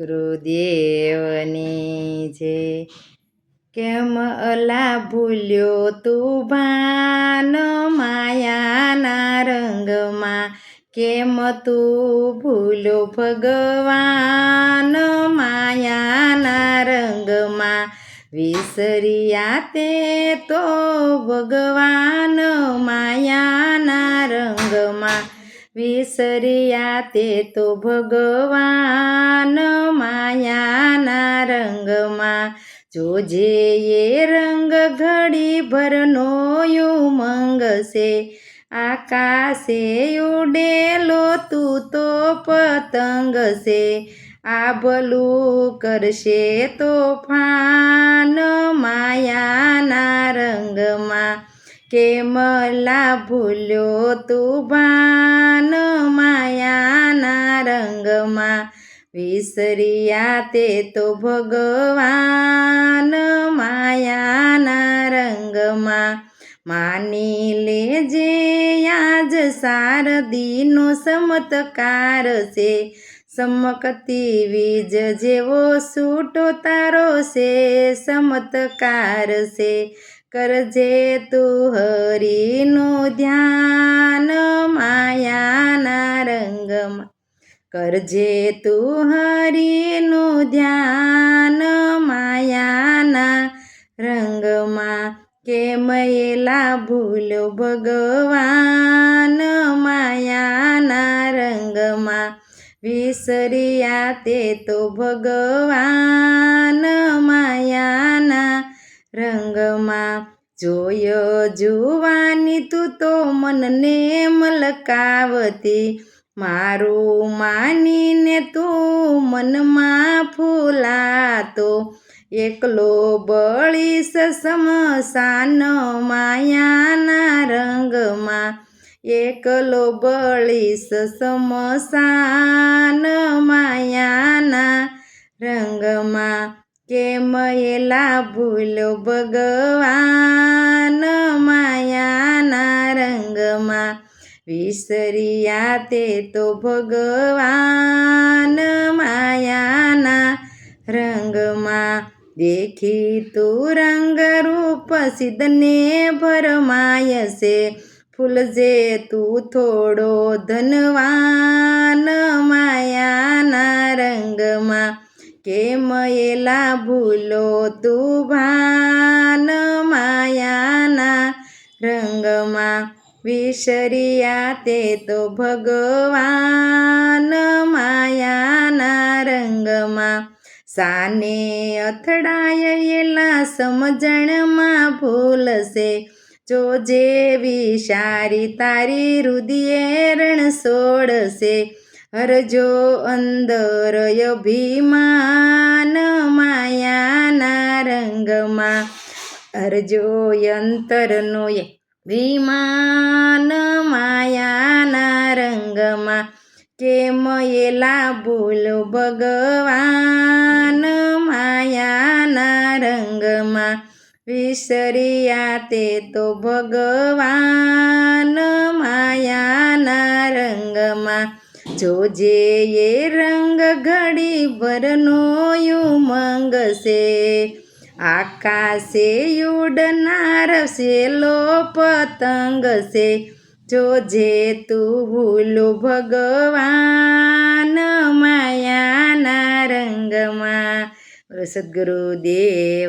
ગુરુદેવની જે કેમ અલા ભૂલ્યો તું ભાન માયાના રંગમાં? કેમ તું ભૂલ્યો ભગવાન માયાના રંગમાં? વિસરિયા તે તો ભગવાન વિસર્યા તે તો ભગવાન માયાના રંગમાં. જોજે એ રંગ ઘડી ભરનો ઉમંગ છે આકાશે ઉડેલો તું તો પતંગ છે આ ભલું કરશે તોફાન માયાના રંગમાં. કેમલા ભૂલ્યો તું ભાન માયાના રંગમાં? વિસર્યા તે તો ભગવાન માયાના રંગમાં. માની લેજે, આજ સારદીનો સમતકાર છે. સમકતી વીજ જેવો સૂટો તારો છે, સમતકાર છે. કરજે તું હરીનું ધ્યાન માયાના રંગમાં. કરજે તું હરીનું ધ્યાન માયાના રંગમાં. કેમયેલા ભૂલો ભગવાન માયાના રંગમાં? વિસર્યા તે તો ભગવાન જોયો જુવાની તું તો મનને મલકાવતી. મારું માનીને તું મનમાં ફૂલાતો. એકલો બળીશ સમસાન માયાના રંગમાં. એકલો બળીશ સમસાન માયાના રંગમાં. કેમ એલા ભૂલો ભગવાન માયાના રંગમાં વિસર્યા તે તો ભગવાન માયાના રંગમાં દેખી તું રંગરૂપ સિદ્ધને ભરમાય છે ફૂલજે તું થોડો ધનવાન માયાના રંગમાં કેમ એલા ભૂલો તું ભાન માયાના રંગમાં વિસરિયા તે તો ભગવાન માયાના રંગમાં. સાને અથડાય એલા સમજણમાં ભૂલશે. જો જેવી સારી તારી રુદિયેરણ સોડશે. હરજો અંદર અભિમાન માયાના રંગમાં હરજો અંતરનો વિમાન માયાના રંગમાં, કેમ એલા ભૂલો ભગવાન માયાના રંગમાં, વિસર્યા તે તો ભગવાન માયાના રંગમાં. જોજે એ રંગ ઘડી ભરનો ઉમંગ છે આકાશે ઉડનાર સેલો પતંગ છે જોજે તું ભૂલો ભગવાન માયાના રંગમાં સદગુરુદેવ.